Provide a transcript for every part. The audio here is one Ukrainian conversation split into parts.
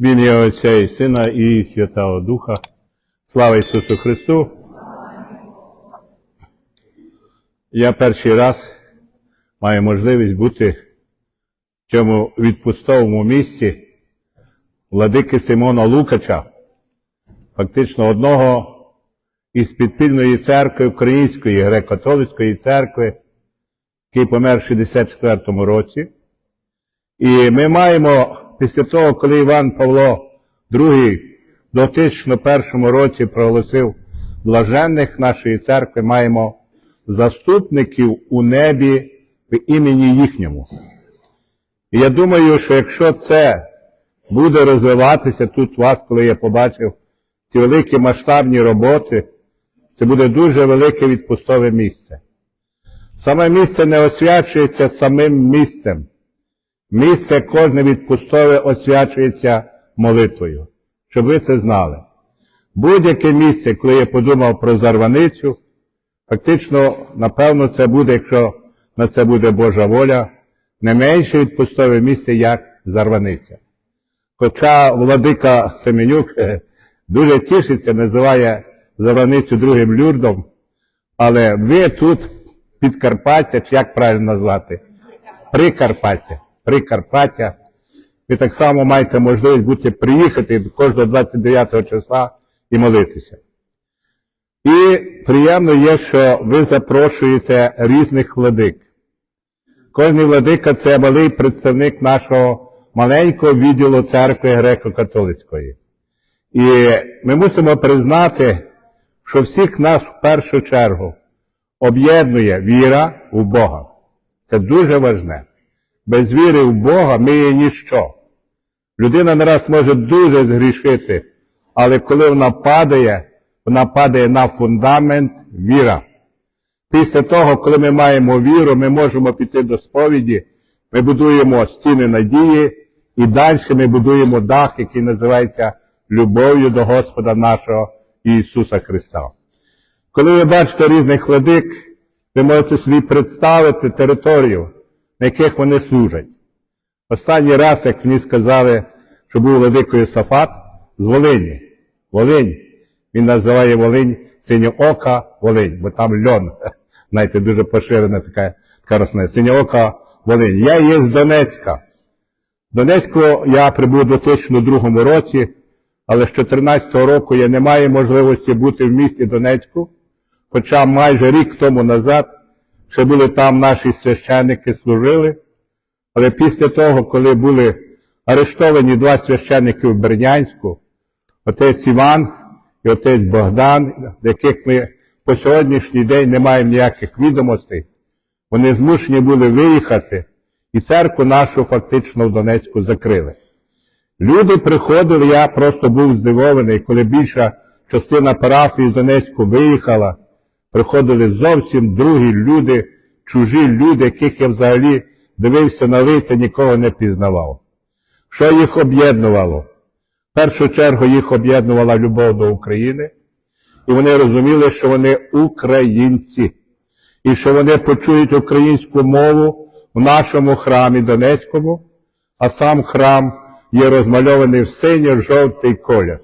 В ім'я Отця і Сина і Святого Духа. Слава Ісусу Христу. Я перший раз маю можливість бути в цьому відпустовому місці владики Симона Лукача, фактично одного із підпільної церкви Української греко-католицької церкви, який помер в 64-му році. І ми маємо після того, коли Іван Павло II в 2001 році проголосив блаженних нашої церкви, маємо заступників у небі в імені їхньому. І я думаю, що якщо це буде розвиватися тут у вас, коли я побачив ці великі масштабні роботи, це буде дуже велике відпустове місце. Саме місце не освячується самим місцем. Місце кожне відпустове освячується молитвою, щоб ви це знали. Будь-яке місце, коли я подумав про зарваницю, фактично, напевно, це буде, якщо на це буде Божа воля, не менше відпустове місце, як зарваниця. Хоча владика Семенюк е, дуже тішиться, називає зарваницю другим люрдом, але ви тут Підкарпаття, чи як правильно назвати? Прикарпаття. Прикарпаття. Ви так само маєте можливість бути приїхати кожного 29 числа і молитися. І приємно є, що ви запрошуєте різних владик. Кожний владика це малий представник нашого маленького відділу церкви греко-католицької. І ми мусимо признати, що всіх нас в першу чергу об'єднує віра в Бога. Це дуже важне. Без віри в Бога ми є ніщо. Людина не раз може дуже згрішити, але коли вона падає, вона падає на фундамент віра. Після того, коли ми маємо віру, ми можемо піти до сповіді, ми будуємо стіни надії, і далі ми будуємо дах, який називається любов'ю до Господа нашого Ісуса Христа. Коли ви бачите різних владик, ви можете собі представити територію, на яких вони служать. Останній раз, як мені сказали, що був владикою Сафат з Волині. Волинь. Він називає Волинь синьоока Волинь, бо там льон. Знаєте, дуже поширена така, така рослина. Синьоока Волинь. Я є з Донецька. В Донецьку я прибув у 2002 році, але з 2014 року я не маю можливості бути в місті Донецьку, хоча майже рік тому назад ще були там наші священники, служили. Але після того, коли були арештовані два священники в Бердянську, отець Іван і отець Богдан, яких ми по сьогоднішній день не маємо ніяких відомостей, вони змушені були виїхати, і церкву нашу фактично в Донецьку закрили. Люди приходили, я просто був здивований, коли більша частина парафії з Донецьку виїхала, приходили зовсім другі люди, чужі люди, яких я взагалі дивився на лиця, нікого не пізнавав. Що їх об'єднувало? В першу чергу їх об'єднувала любов до України, і вони розуміли, що вони українці, і що вони почують українську мову в нашому храмі Донецькому, а сам храм є розмальований в синьо-жовтий колір.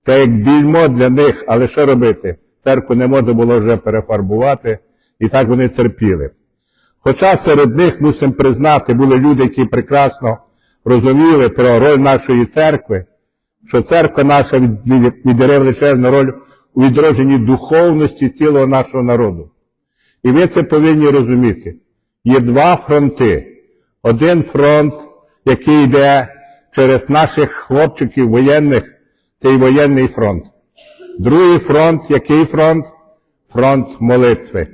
Це як більмо для них, але що робити? Церкву не можна було вже перефарбувати, і так вони терпіли. Хоча серед них, мусимо признати, були люди, які прекрасно розуміли про роль нашої церкви, що церква наша відіграє величезну роль у відродженні духовності цілого нашого народу. І ви це повинні розуміти. Є два фронти. Один фронт, який йде через наших хлопчиків воєнних, це і воєнний фронт. Другий фронт, який фронт? Фронт молитви.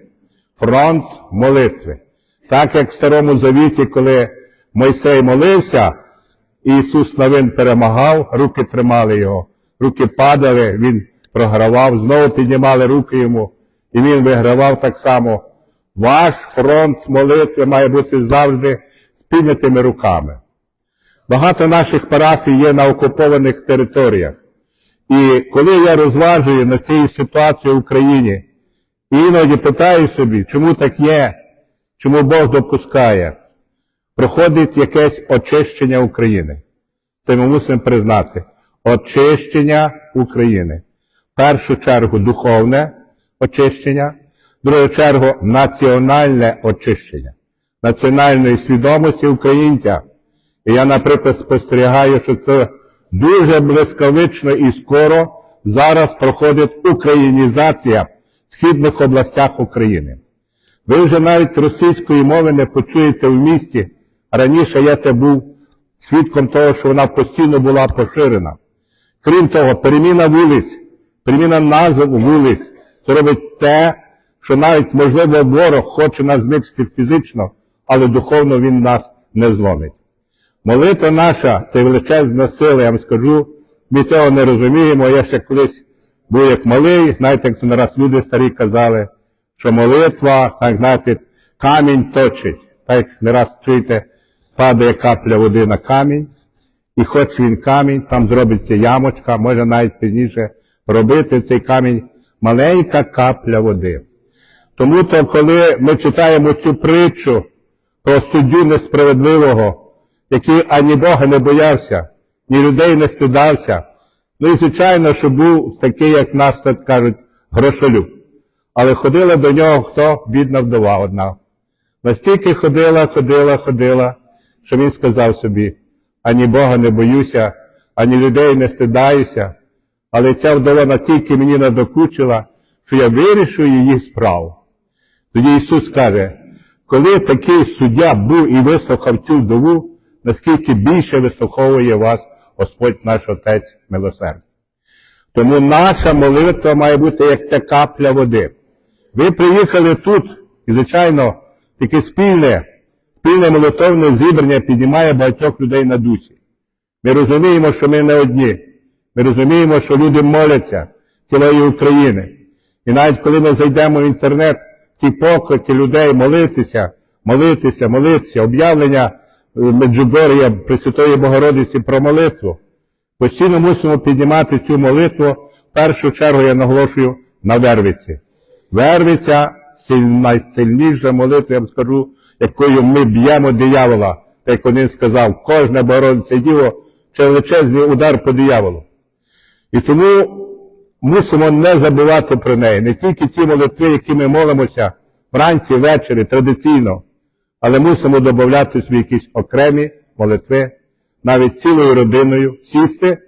Фронт молитви. Так як в Старому Завіті, коли Мойсей молився, Ісус Навин перемагав, руки тримали його, руки падали, він програвав, знову піднімали руки йому, і він вигравав так само. Ваш фронт молитви має бути завжди з піднятими руками. Багато наших парафій є на окупованих територіях. І коли я розважую на цій ситуації в Україні, іноді питаю собі, чому так є, чому Бог допускає, проходить якесь очищення України. це ми мусимо признати очищення України. В першу чергу духовне очищення, в другу чергу національне очищення, національної свідомості українця. І я, наприклад, спостерігаю, що це дуже блискавично і скоро зараз проходить українізація в східних областях України. Ви вже навіть російської мови не почуєте в місті. Раніше я це був свідком того, що вона постійно була поширена. Крім того, переміна вулиць, переміна назв вулиць, це робить те, що навіть, можливо, ворог хоче нас знищити фізично, але духовно він нас не зломить. Молитва наша це величезна сила, я вам скажу. Ми цього не розуміємо. Я ще колись був як малий, знаєте, як то нараз люди старі казали, що молитва, так знаєте, камінь точить. Так не раз чуєте, падає капля води на камінь, і хоч він камінь, там зробиться ямочка, може навіть пізніше робити цей камінь маленька капля води. Тому то, коли ми читаємо цю притчу про суддю несправедливого, який ані Бога не боявся, ні людей не стидався, ну і звичайно, що був такий, як нас так кажуть, грошолюб. Але ходила до нього хто? Бідна вдова одна. Настільки ходила, ходила, ходила, що він сказав собі, ані Бога не боюся, ані людей не стидаюся, але ця вдова настільки мені надокучила, що я вирішу її справу. Тоді Ісус каже, коли такий суддя був і вислухав цю вдову, наскільки більше вислуховує вас Господь наш Отець милосердний. Тому наша молитва має бути як ця капля води. Ви приїхали тут, і, звичайно, таке спільне, спільне молитовне зібрання піднімає багатьох людей на дусі. Ми розуміємо, що ми не одні. Ми розуміємо, що люди моляться цілої України. І навіть коли ми зайдемо в інтернет, ті поклики людей молитися, молитися, молитися, об'явлення Меджугорія Пресвятої Богородиці про молитву. Постійно мусимо піднімати цю молитву. В першу чергу я наголошую на Вервиці. Вервиця найсильніша молитва, я вам скажу, якою ми б'ємо диявола. Як один сказав, кожне Богородице діло це величезний удар по дияволу. І тому мусимо не забувати про неї. Не тільки ті молитви, які ми молимося вранці, ввечері, традиційно, але мусимо додати собі якісь окремі молитви, навіть цілою родиною сісти,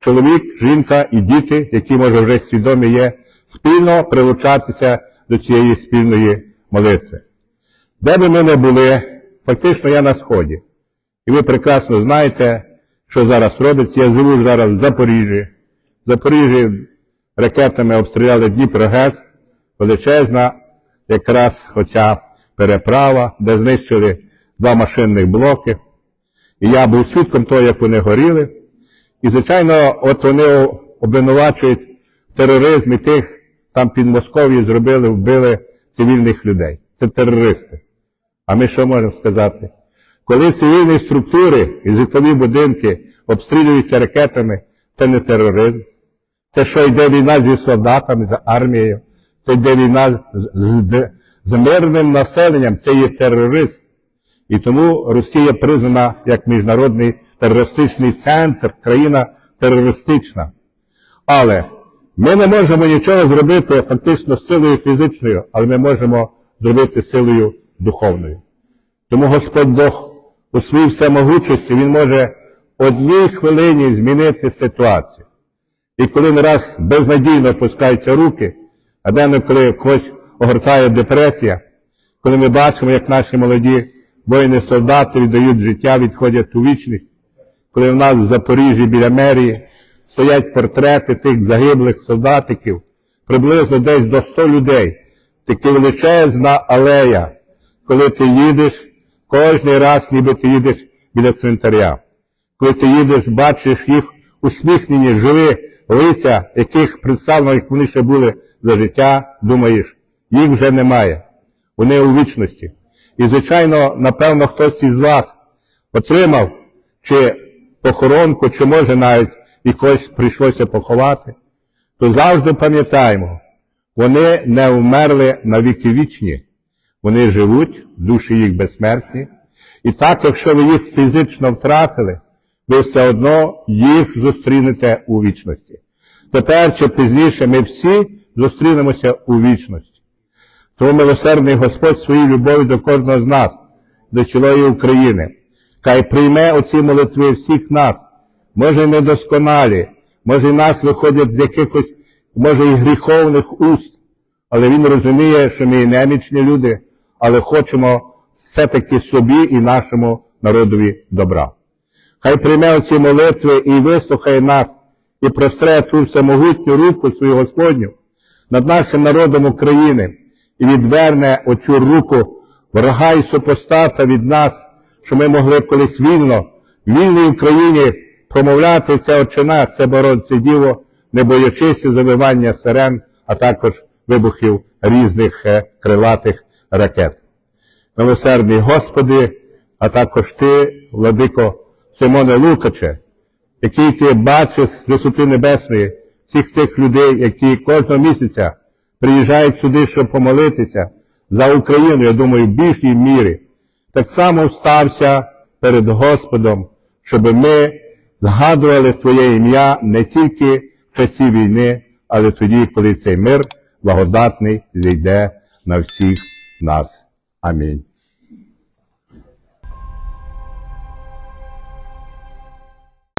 чоловік, жінка і діти, які, може, вже свідомі є, спільно прилучатися до цієї спільної молитви. Де би ми не були, фактично я на Сході. І ви прекрасно знаєте, що зараз робиться. Я живу зараз в Запоріжжі. В Запоріжжі ракетами обстріляли Дніпрогес, величезна якраз оця переправа, де знищили два машинних блоки. І я був свідком того, як вони горіли. І, звичайно, от вони обвинувачують в тероризмі тих, там під Москов'ю зробили, вбили цивільних людей. Це терористи. А ми що можемо сказати? Коли цивільні структури і житлові будинки обстрілюються ракетами, це не тероризм. Це що йде війна зі солдатами, з армією, це йде війна з, з, мирним населенням, це є терорист. І тому Росія признана як міжнародний терористичний центр, країна терористична. Але ми не можемо нічого зробити фактично силою фізичною, але ми можемо зробити силою духовною. Тому Господь Бог у своїй всемогучості Він може одній хвилині змінити ситуацію. І коли не раз безнадійно опускаються руки, а денно коли когось огортає депресія, коли ми бачимо, як наші молоді воїни-солдати віддають життя, відходять у вічність, коли в нас в Запоріжжі біля мерії стоять портрети тих загиблих солдатиків, приблизно десь до 100 людей, таки величезна алея, коли ти їдеш, кожний раз, ніби ти їдеш біля цвинтаря. Коли ти їдеш, бачиш їх усміхнені, живі лиця, яких представлено, як вони ще були за життя, думаєш, їх вже немає. Вони у вічності. І, звичайно, напевно, хтось із вас отримав чи похоронку, чи може навіть і когось прийшлося поховати, то завжди пам'ятаємо, вони не вмерли на віки вічні, вони живуть, душі їх безсмертні. І так, якщо ви їх фізично втратили, ви все одно їх зустрінете у вічності. Тепер чи пізніше ми всі зустрінемося у вічності. Тому милосердний Господь своєю любов'ю до кожного з нас, до цілої України, хай прийме оці молитви всіх нас, може недосконалі, може нас виходять з якихось, може, і гріховних уст, але Він розуміє, що ми немічні люди, але хочемо все-таки собі і нашому народові добра. Хай прийме оці молитви і вислухає нас, і простре ту всемогутню руку свою Господню над нашим народом України і відверне оцю руку ворога і супостата від нас, що ми могли б колись вільно, в вільній Україні промовляти це очина, це боронце діло, не боячися завивання сирен, а також вибухів різних е, крилатих ракет. Милосердний Господи, а також Ти, владико Симоне Лукаче, який ти бачиш з висоти небесної всіх цих людей, які кожного місяця приїжджають сюди, щоб помолитися за Україну, я думаю, в більшій мірі, так само встався перед Господом, щоб ми згадували своє ім'я не тільки в часі війни, але тоді, коли цей мир благодатний зійде на всіх нас. Амінь.